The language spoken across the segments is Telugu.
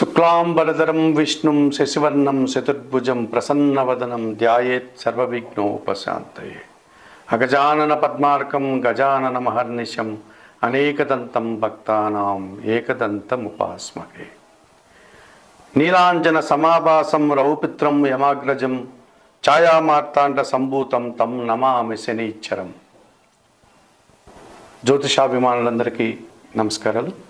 శుక్లాంబరధరం విష్ణుం శశివర్ణం చతుర్భుజం ప్రసన్నవదనం ధ్యాయేత్ సర్వవిఘ్నోపశాంతయే అగజానన పద్మార్కం గజానన మహర్నిశం అనేకదంతం భక్తానాం ఏకదంతముపాస్మహే నీలాంజన సమాభాసం రౌపిత్రం యమాగ్రజం ఛాయామార్తాండ సంభూతం తం నమామి శనీశ్వరం జ్యోతిషాభిమానులందరికీ నమస్కారాలు.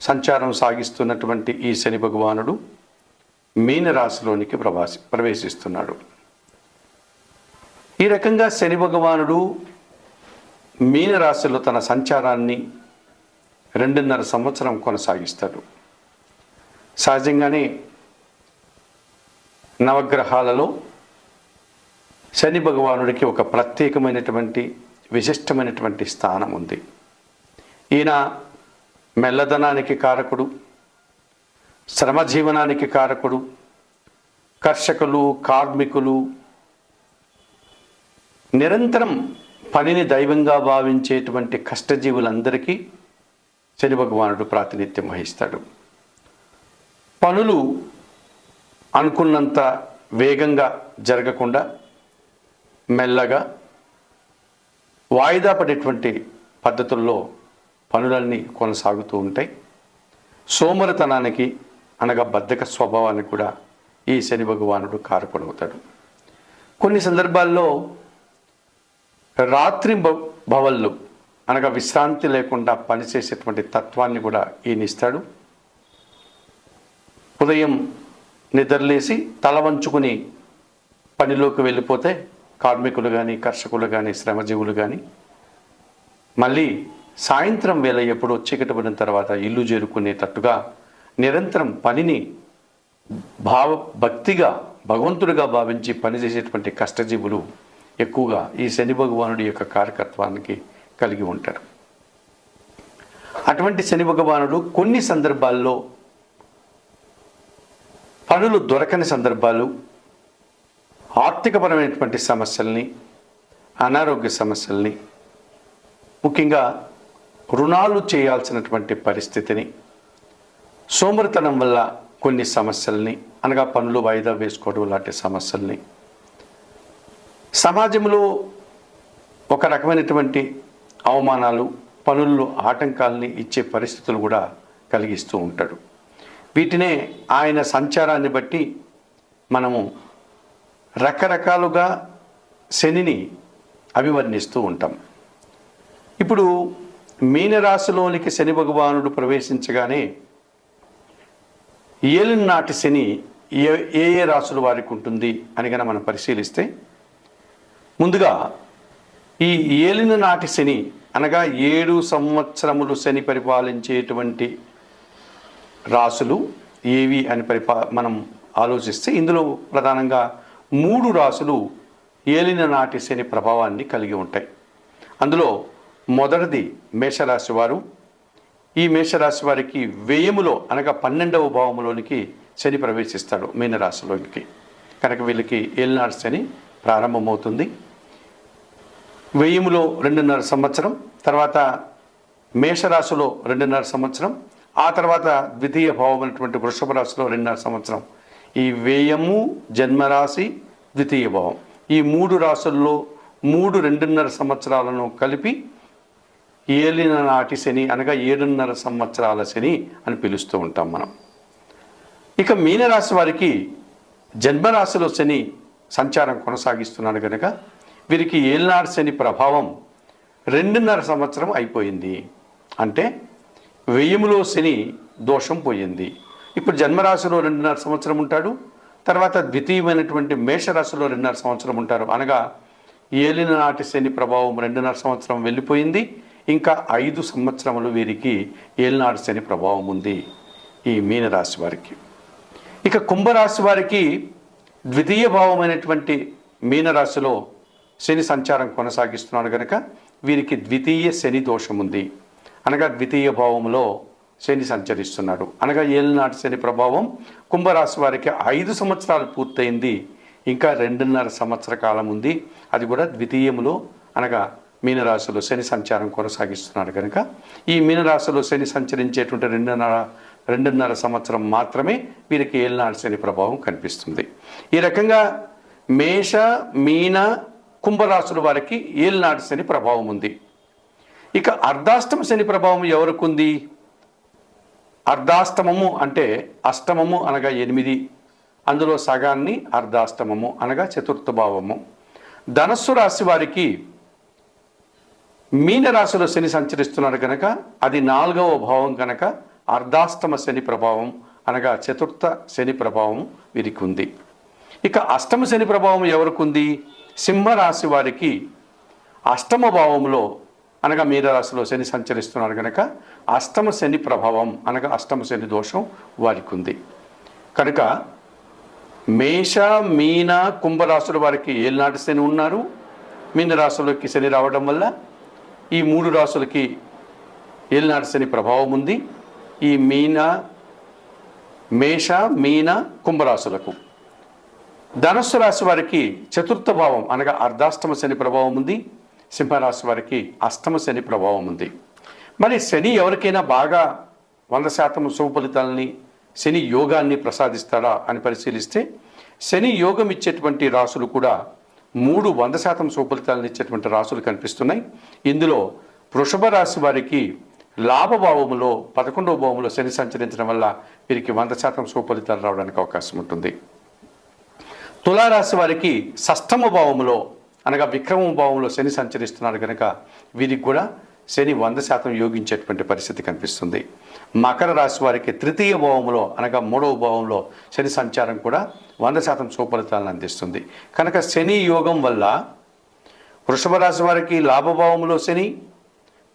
సంచారం సాగిస్తున్నటువంటి ఈ శని భగవానుడు మీనరాశిలోనికి ప్రవాసి ప్రవేశిస్తున్నాడు. ఈ రకంగా శని భగవానుడు మీనరాశిలో తన సంచారాన్ని రెండున్నర సంవత్సరం కొనసాగిస్తాడు. సహజంగానే నవగ్రహాలలో శని భగవానుడికి ఒక ప్రత్యేకమైనటువంటి విశిష్టమైనటువంటి స్థానం ఉంది. ఈయన మెల్లదనానికి కారకుడు శ్రమజీవనానికి కారకుడు కర్షకులు కార్మికులు నిరంతరం పనిని దైవంగా భావించేటువంటి కష్టజీవులందరికీ శని భగవానుడు ప్రాతినిధ్యం వహిస్తాడు. పనులు అనుకున్నంత వేగంగా జరగకుండా మెల్లగా వాయిదా పడేటువంటి పద్ధతుల్లో పనులన్నీ కొనసాగుతూ ఉంటాయి. సోమరితనానికి అనగా బద్ధక స్వభావానికి కూడా ఈ శని భగవానుడు కారకుడవుతాడు. కొన్ని సందర్భాల్లో రాత్రి భ- భవళ్ళు అనగా విశ్రాంతి లేకుండా పనిచేసేటువంటి తత్వాన్ని కూడా ఈయన ఇస్తాడు ఉదయం నిద్రలేసి తల వంచుకుని పనిలోకి వెళ్ళిపోతే కార్మికులు కానీ కర్షకులు కానీ శ్రమజీవులు కానీ మళ్ళీ సాయంత్రం వేళ ఎప్పుడో చీకటి పడిన తర్వాత ఇల్లు చేరుకునేటట్టుగా నిరంతరం పనిని భావ భక్తిగా భగవంతుడిగా భావించి పనిచేసేటువంటి కష్టజీవులు ఎక్కువగా ఈ శని భగవానుడి యొక్క కార్యకత్వానికి కలిగి ఉంటారు. అటువంటి శని భగవానుడు కొన్ని సందర్భాల్లో పనులు దొరకని సందర్భాలు ఆర్థికపరమైనటువంటి సమస్యల్ని అనారోగ్య సమస్యల్ని ముఖ్యంగా రుణాలు చేయాల్సినటువంటి పరిస్థితిని సోమరితనం వల్ల కొన్ని సమస్యల్ని అనగా పనులు వాయిదా వేసుకోవడం లాంటి సమస్యల్ని. సమాజంలో ఒక రకమైనటువంటి అవమానాలు పనుల్లో ఆటంకాలని ఇచ్చే పరిస్థితులు కూడా కలిగిస్తూ ఉంటాడు. వీటినే ఆయన సంచారాన్ని బట్టి మనము రకరకాలుగా శనిని అభివర్ణిస్తూ ఉంటాం. ఇప్పుడు మీనరాశిలోనికి శని భగవానుడు ప్రవేశించగానే ఏలినాటి శని ఏ ఏ ఏ రాశుల వారికి ఉంటుంది అని కనుక మనం పరిశీలిస్తే ముందుగా ఈ ఏలిన నాటి శని అనగా ఏడు సంవత్సరములు శని పరిపాలించేటువంటి రాసులు ఏవి అని పరిపా మనం ఆలోచిస్తే ఇందులో ప్రధానంగా మూడు రాసులు ఏలిన నాటి శని ప్రభావాన్ని కలిగి ఉంటాయి. అందులో మొదటిది మేషరాశి వారు. ఈ మేషరాశి వారికి వ్యయములో అనగా పన్నెండవ భావములోనికి శని ప్రవేశిస్తాడు మీనరాశిలోనికి. కనుక వీళ్ళకి ఏలినాడు శని ప్రారంభమవుతుంది. వేయములో రెండున్నర సంవత్సరం తర్వాత మేషరాశిలో రెండున్నర సంవత్సరం ఆ తర్వాత ద్వితీయ భావం అయినటువంటి వృషభ రాశిలో రెండున్నర సంవత్సరం. ఈ వ్యయము జన్మరాశి ద్వితీయ భావం. ఈ మూడు రాశుల్లో మూడు రెండున్నర సంవత్సరాలను కలిపి ఏలిన నాటి శని అనగా ఏడున్నర సంవత్సరాల శని అని పిలుస్తూ ఉంటాం మనం. ఇక మీనరాశి వారికి జన్మరాశిలో శని సంచారం కొనసాగిస్తున్నాడు కనుక వీరికి ఏలినాడు శని ప్రభావం రెండున్నర సంవత్సరం అయిపోయింది. అంటే వెయ్యిములో శని దోషం పోయింది. ఇప్పుడు జన్మరాశిలో రెండున్నర సంవత్సరం ఉంటాడు తర్వాత ద్వితీయమైనటువంటి మేషరాశిలో రెండున్నర సంవత్సరం ఉంటారు. అనగా ఏలిన నాటి శని ప్రభావం రెండున్నర సంవత్సరం వెళ్ళిపోయింది. ఇంకా ఐదు సంవత్సరములు వీరికి ఏలినాడు శని ప్రభావం ఉంది ఈ మీనరాశి వారికి. ఇక కుంభరాశి వారికి ద్వితీయ భావమైనటువంటి మీనరాశిలో శని సంచారం కొనసాగిస్తున్నాడు కనుక వీరికి ద్వితీయ శని దోషం ఉంది. అనగా ద్వితీయ భావంలో శని సంచరిస్తున్నాడు. అనగా ఏలినాటి శని ప్రభావం కుంభరాశి వారికి ఐదు సంవత్సరాలు పూర్తయింది. ఇంకా రెండున్నర సంవత్సర కాలం ఉంది. అది కూడా ద్వితీయములో అనగా మీనరాశిలో శని సంచారం కొనసాగిస్తున్నారు కనుక ఈ మీనరాశిలో శని సంచరించేటువంటి రెండున్నర రెండున్నర సంవత్సరం మాత్రమే వీరికి ఏలినాటి శని ప్రభావం కనిపిస్తుంది. ఈ రకంగా మేష మీన కుంభరాశుల వారికి ఏలినాటి శని ప్రభావం ఉంది. ఇక అర్ధాష్టమ శని ప్రభావం ఎవరికి ఉంది అర్ధాష్టమము అంటే అష్టమము అనగా ఎనిమిది అందులో సగాన్ని అర్ధాష్టమము అనగా చతుర్థ భావము. ధనస్సు రాశి వారికి మీనరాశిలో శని సంచరిస్తున్నాడు కనుక అది నాలుగవ భావం కనుక అర్ధాష్టమ శని ప్రభావం అనగా చతుర్థ శని ప్రభావం వీరికి ఉంది. ఇక అష్టమ శని ప్రభావం ఎవరికి ఉంది? సింహరాశి వారికి అష్టమ భావంలో అనగా మీనరాశిలో శని సంచరిస్తున్నారు కనుక అష్టమ శని ప్రభావం అనగా అష్టమ శని దోషం వారికి ఉంది. కనుక మేష మీన కుంభరాశుల వారికి ఏలినాటి శని ఉన్నారు. మీనరాశులకి శని రావడం వల్ల ఈ మూడు రాశులకి ఏలినాటి శని ప్రభావం ఉంది. ఈ మీన మేష మీన కుంభరాశులకు ధనస్సు రాశి వారికి చతుర్థ భావం అనగా అర్ధాష్టమ శని ప్రభావం ఉంది. సింహరాశి వారికి అష్టమ శని ప్రభావం ఉంది. మరి శని ఎవరికైనా బాగా వంద శాతం శుభ ఫలితాలని శని యోగాన్ని ప్రసాదిస్తాడా అని పరిశీలిస్తే శని యోగం ఇచ్చేటువంటి రాసులు కూడా మూడు వంద శాతం సుఫలితాలను ఇచ్చేటువంటి రాసులు కనిపిస్తున్నాయి. ఇందులో వృషభ రాశి వారికి లాభభావములో పదకొండవ భావంలో శని సంచరించడం వల్ల వీరికి వంద శాతం సుఫలితాలు రావడానికి అవకాశం ఉంటుంది. తులారాశి వారికి షష్టమ భావములో అనగా విక్రమ భావంలో శని సంచరిస్తున్నారు కనుక వీరికి కూడా శని వంద శాతం యోగించేటువంటి పరిస్థితి కనిపిస్తుంది. మకర రాశి వారికి తృతీయ భావంలో అనగా మూడవ భావంలో శని సంచారం కూడా వంద శాతం సుఫలితాలను అందిస్తుంది. కనుక శని యోగం వల్ల వృషభ రాశి వారికి లాభభావంలో శని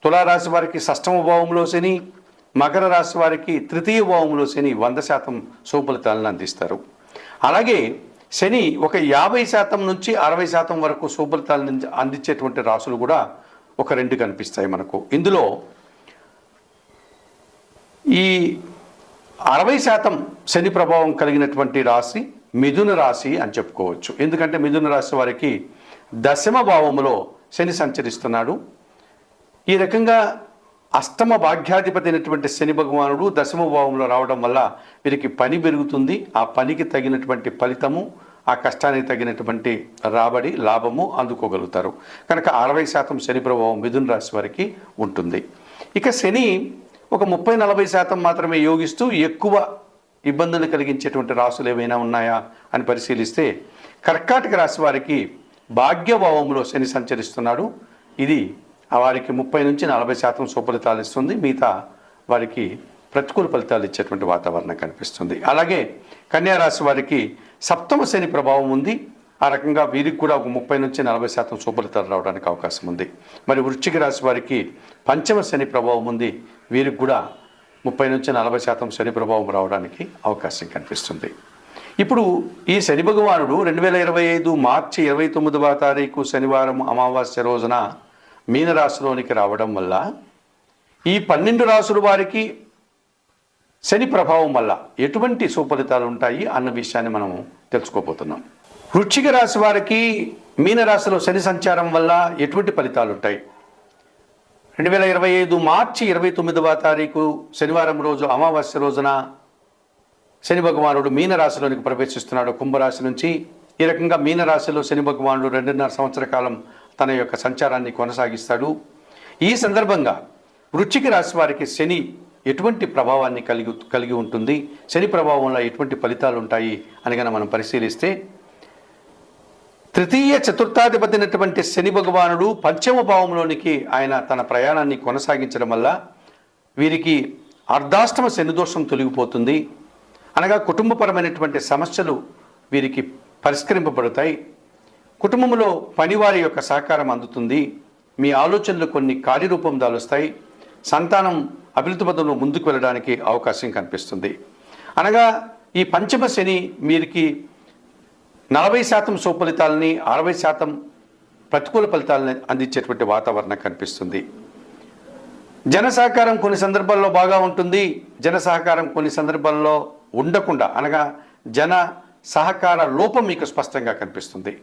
తులారాశి వారికి షష్టమ భావంలో శని మకర రాశి వారికి తృతీయ భావంలో శని వంద శాతం సుఫలితాలను అందిస్తారు. అలాగే శని ఒక యాభై శాతం నుంచి అరవై శాతం వరకు సుఫలితాలను అందించేటువంటి రాసులు కూడా ఒక రెండు కనిపిస్తాయి మనకు. ఇందులో ఈ అరవై శాతం శని ప్రభావం కలిగినటువంటి రాశి మిథున రాశి అని చెప్పుకోవచ్చు. ఎందుకంటే మిథున రాశి వారికి దశమ భావములో శని సంచరిస్తున్నాడు. ఈ రకంగా అష్టమ భాగ్యాధిపతి అయినటువంటి శని భగవానుడు దశమ భావంలో రావడం వల్ల వీరికి పని పెరుగుతుంది. ఆ పనికి తగినటువంటి ఫలితము ఆ కష్టానికి తగినటువంటి రాబడి లాభము అందుకోగలుగుతారు. కనుక అరవై శాతం శని ప్రభావం మిథున రాశి వారికి ఉంటుంది. ఇక శని ఒక ముప్పై నలభై శాతం మాత్రమే యోగిస్తూ ఎక్కువ ఇబ్బందులు కలిగించేటువంటి రాసులు ఏవైనా ఉన్నాయా అని పరిశీలిస్తే కర్కాటక రాశి వారికి భాగ్యభావంలో శని సంచరిస్తున్నాడు. ఇది వారికి ముప్పై నుంచి నలభై శాతం సుఫలితాలు ఇస్తుంది. మిగతా వారికి ప్రతికూల ఫలితాలు ఇచ్చేటువంటి వాతావరణం కనిపిస్తుంది. అలాగే కన్యా రాశి వారికి సప్తమ శని ప్రభావం ఉంది. ఆ రకంగా వీరికి కూడా ఒక ముప్పై నుంచి నలభై శాతం సుఫలితాలు రావడానికి అవకాశం ఉంది. మరి వృశ్చిక రాశి వారికి పంచమ శని ప్రభావం ఉంది. వీరికి కూడా ముప్పై నుంచి నలభై శాతం శని ప్రభావం రావడానికి అవకాశం కనిపిస్తుంది. ఇప్పుడు ఈ శని భగవానుడు రెండు వేల ఇరవై ఐదు మార్చి ఇరవై తొమ్మిదవ తారీఖు శనివారం అమావాస్య రోజున మీనరాశిలోనికి రావడం వల్ల ఈ పన్నెండు రాసుల వారికి శని ప్రభావం వల్ల ఎటువంటి సుఫలితాలు ఉంటాయి అన్న విషయాన్ని మనం తెలుసుకోబోతున్నాం. వృశ్చిక రాశి వారికి మీనరాశిలో శని సంచారం వల్ల ఎటువంటి ఫలితాలు ఉంటాయి? రెండు వేల ఇరవై ఐదు మార్చి ఇరవై తొమ్మిదవ తారీఖు శనివారం రోజు అమావాస్య రోజున శని భగవానుడు మీనరాశిలోనికి ప్రవేశిస్తున్నాడు. కుంభరాశి నుంచి ఈ రకంగా మీనరాశిలో శని భగవానుడు రెండున్నర సంవత్సర కాలం తన యొక్క సంచారాన్ని కొనసాగిస్తాడు. ఈ సందర్భంగా వృచ్చిక రాశి వారికి శని ఎటువంటి ప్రభావాన్ని కలిగి కలిగి ఉంటుంది? శని ప్రభావంలో ఎటువంటి ఫలితాలు ఉంటాయి అని మనం పరిశీలిస్తే తృతీయ చతుర్థాధిపతి అయినటువంటి శని భగవానుడు పంచమ భావంలోనికి ఆయన తన ప్రయాణాన్ని కొనసాగించడం వల్ల వీరికి అర్ధాష్టమ శని దోషం తొలగిపోతుంది. అనగా కుటుంబపరమైనటువంటి సమస్యలు వీరికి పరిష్కరింపబడతాయి. కుటుంబంలో పనివారి యొక్క సహకారం అందుతుంది. మీ ఆలోచనలు కొన్ని కార్యరూపం దాలుస్తాయి సంతానం అభివృద్ధి పదంలో ముందుకు వెళ్ళడానికి అవకాశం కనిపిస్తుంది. అనగా ఈ పంచమ శని మీరికి నలభై శాతం సుఫలితాలని అరవై శాతం ప్రతికూల ఫలితాలని అందించేటువంటి వాతావరణం కనిపిస్తుంది. జన సహకారం కొన్ని సందర్భాల్లో బాగా ఉంటుంది. జన సహకారం కొన్ని సందర్భాల్లో ఉండకుండా అనగా జన సహకార లోపం మీకు స్పష్టంగా కనిపిస్తుంది.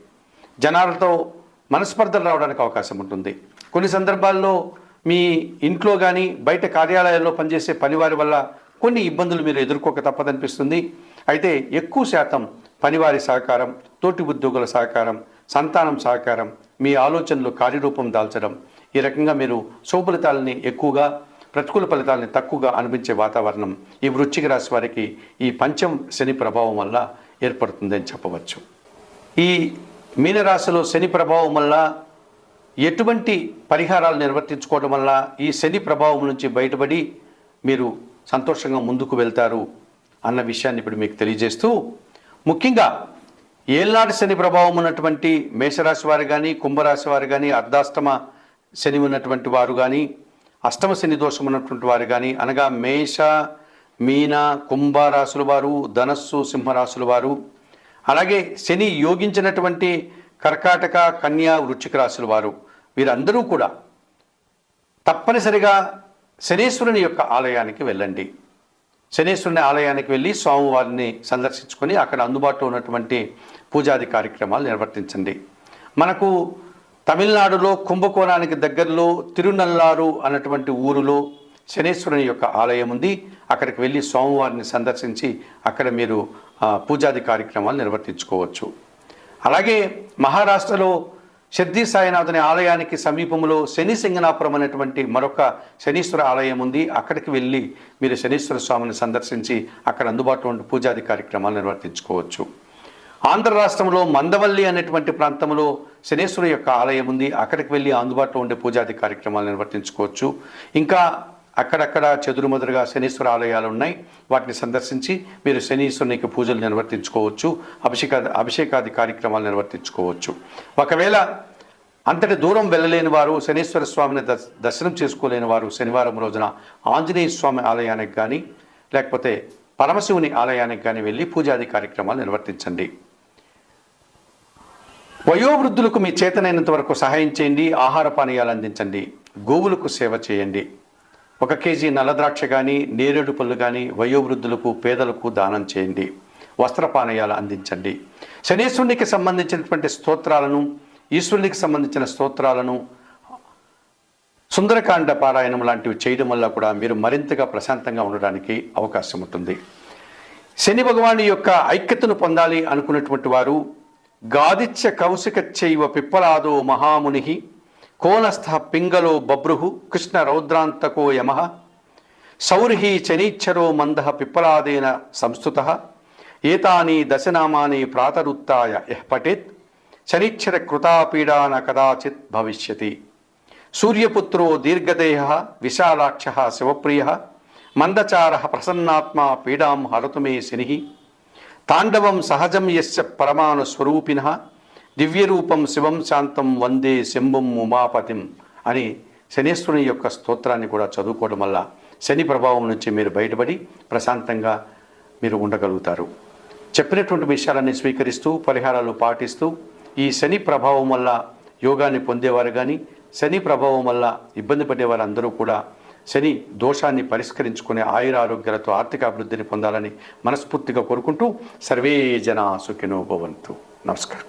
జనాలతో మనస్పర్ధలు రావడానికి అవకాశం ఉంటుంది. కొన్ని సందర్భాల్లో మీ ఇంట్లో కానీ బయట కార్యాలయాల్లో పనిచేసే పనివారి వల్ల కొన్ని ఇబ్బందులు మీరు ఎదుర్కోక తప్పదనిపిస్తుంది. అయితే ఎక్కువ శాతం పనివారి సహకారం తోటి ఉద్యోగుల సహకారం సంతానం సహకారం మీ ఆలోచనలు కార్యరూపం దాల్చడం. ఈ రకంగా మీరు శుభఫలితాలని ఎక్కువగా ప్రతికూల ఫలితాలని తక్కువగా అనిపించే వాతావరణం ఈ వృశ్చిక రాశి వారికి ఈ పంచం శని ప్రభావం వల్ల ఏర్పడుతుందని చెప్పవచ్చు. ఈ మీనరాశిలో శని ప్రభావం వల్ల ఎటువంటి పరిహారాలు నిర్వర్తించుకోవడం వల్ల ఈ శని ప్రభావం నుంచి బయటపడి మీరు సంతోషంగా ముందుకు వెళ్తారు అన్న విషయాన్ని ఇప్పుడు మీకు తెలియజేస్తూ ముఖ్యంగా ఏళ్ళనాటి శని ప్రభావం ఉన్నటువంటి మేషరాశి వారు కానీ కుంభరాశి వారు కానీ అర్ధాష్టమ శని ఉన్నటువంటి వారు కానీ అష్టమ శని దోషం ఉన్నటువంటి వారు కానీ అనగా మేష మీన కుంభరాశుల వారు ధనస్సు సింహరాశుల వారు అలాగే శని యోగించినటువంటి కర్కాటక కన్యా వృచ్చిక రాశుల వారు వీరందరూ కూడా తప్పనిసరిగా శనేశ్వరుని యొక్క ఆలయానికి వెళ్ళండి. శనీశ్వరుని ఆలయానికి వెళ్ళి స్వామివారిని సందర్శించుకొని అక్కడ అందుబాటులో ఉన్నటువంటి పూజాది కార్యక్రమాలు నిర్వర్తించండి. మనకు తమిళనాడులో కుంభకోణానికి దగ్గరలో తిరునల్లారు అన్నటువంటి ఊరులో శనీశ్వరుని యొక్క ఆలయం ఉంది. అక్కడికి వెళ్ళి స్వామివారిని సందర్శించి అక్కడ మీరు పూజాది కార్యక్రమాలు నిర్వర్తించుకోవచ్చు. అలాగే మహారాష్ట్రలో షిర్దీ సాయినాథుని ఆలయానికి సమీపంలో శని సింగనాపురం అనేటువంటి మరొక శనీశ్వర ఆలయం ఉంది. అక్కడికి వెళ్ళి మీరు శనీశ్వర స్వామిని సందర్శించి అక్కడ అందుబాటులో ఉండే పూజాది కార్యక్రమాలు నిర్వర్తించుకోవచ్చు. ఆంధ్ర రాష్ట్రంలో మందవల్లి అనేటువంటి ప్రాంతంలో శనేశ్వర యొక్క ఆలయం ఉంది. అక్కడికి వెళ్ళి అందుబాటులో ఉండే పూజాది కార్యక్రమాలు నిర్వర్తించుకోవచ్చు. ఇంకా అక్కడక్కడ చెదురుమదురుగా శనీశ్వర ఆలయాలు ఉన్నాయి వాటిని సందర్శించి మీరు శనీశ్వరునికి పూజలు నిర్వర్తించుకోవచ్చు అభిషేక అభిషేకాది కార్యక్రమాలు నిర్వర్తించుకోవచ్చు. ఒకవేళ అంతటి దూరం వెళ్ళలేని వారు శనీశ్వర స్వామిని దర్శనం చేసుకోలేని వారు శనివారం రోజున ఆంజనేయ స్వామి ఆలయానికి కానీ లేకపోతే పరమశివుని ఆలయానికి కానీ వెళ్ళి పూజాది కార్యక్రమాలు నిర్వర్తించండి. వయోవృద్ధులకు మీ చేతనైనంత వరకు సహాయం చేయండి ఆహార పానీయాలు అందించండి గోవులకు సేవ చేయండి. ఒక కేజీ నల్లద్రాక్ష కానీ నేరేడు పళ్ళు కానీ వయోవృద్ధులకు పేదలకు దానం చేయండి. వస్త్రపానీయాలు అందించండి. శనీశ్వరునికి సంబంధించినటువంటి స్తోత్రాలను ఈశ్వరునికి సంబంధించిన స్తోత్రాలను సుందరకాండ పారాయణం లాంటివి చేయడం వల్ల కూడా మీరు మరింతగా ప్రశాంతంగా ఉండడానికి అవకాశం ఉంటుంది. శని భగవాని యొక్క ఐక్యతను పొందాలి అనుకున్నటువంటి వారు గాదిత్య కౌశిక చైవ పిప్పలాదో మహాముని కోనస్థ పింగళో బభ్రుహు కృష్ణ రౌద్రాంతకో యమ సౌర్హి చనీచ్చరో మంద పిప్పలాదేన సంస్థుత ఏతాని దశనామాని ప్రాతరుత్తాయ యః పఠేత్ శనిచ్చర కృతాపీడాన కదాచిత్ భవిష్యతి. సూర్యపుత్రో దీర్ఘదేహ విశాలాక్ష శివప్రియ మందచార ప్రసన్నాత్మా పీడాం హరతు మే శని. తాండవం సహజం యస్య పరమాణు స్వరూపిణ దివ్యరూపం శివం శాంతం వందే శంభం ఉమాపతిం అని శనేశ్వరుని యొక్క స్తోత్రాన్ని కూడా చదువుకోవడం వల్ల శని ప్రభావం నుంచి మీరు బయటపడి ప్రశాంతంగా మీరు ఉండగలుగుతారు. చెప్పినటువంటి విషయాలన్నీ స్వీకరిస్తూ పరిహారాలు పాటిస్తూ ఈ శని ప్రభావం వల్ల యోగాన్ని పొందేవారు కానీ శని ప్రభావం వల్ల ఇబ్బంది పడేవారు అందరూ కూడా శని దోషాన్ని పరిష్కరించుకునే ఆయుర ఆరోగ్యాలతో ఆర్థిక అభివృద్ధిని పొందాలని మనస్ఫూర్తిగా కోరుకుంటూ సర్వే జన సుఖినో భవంతు. నమస్కారం.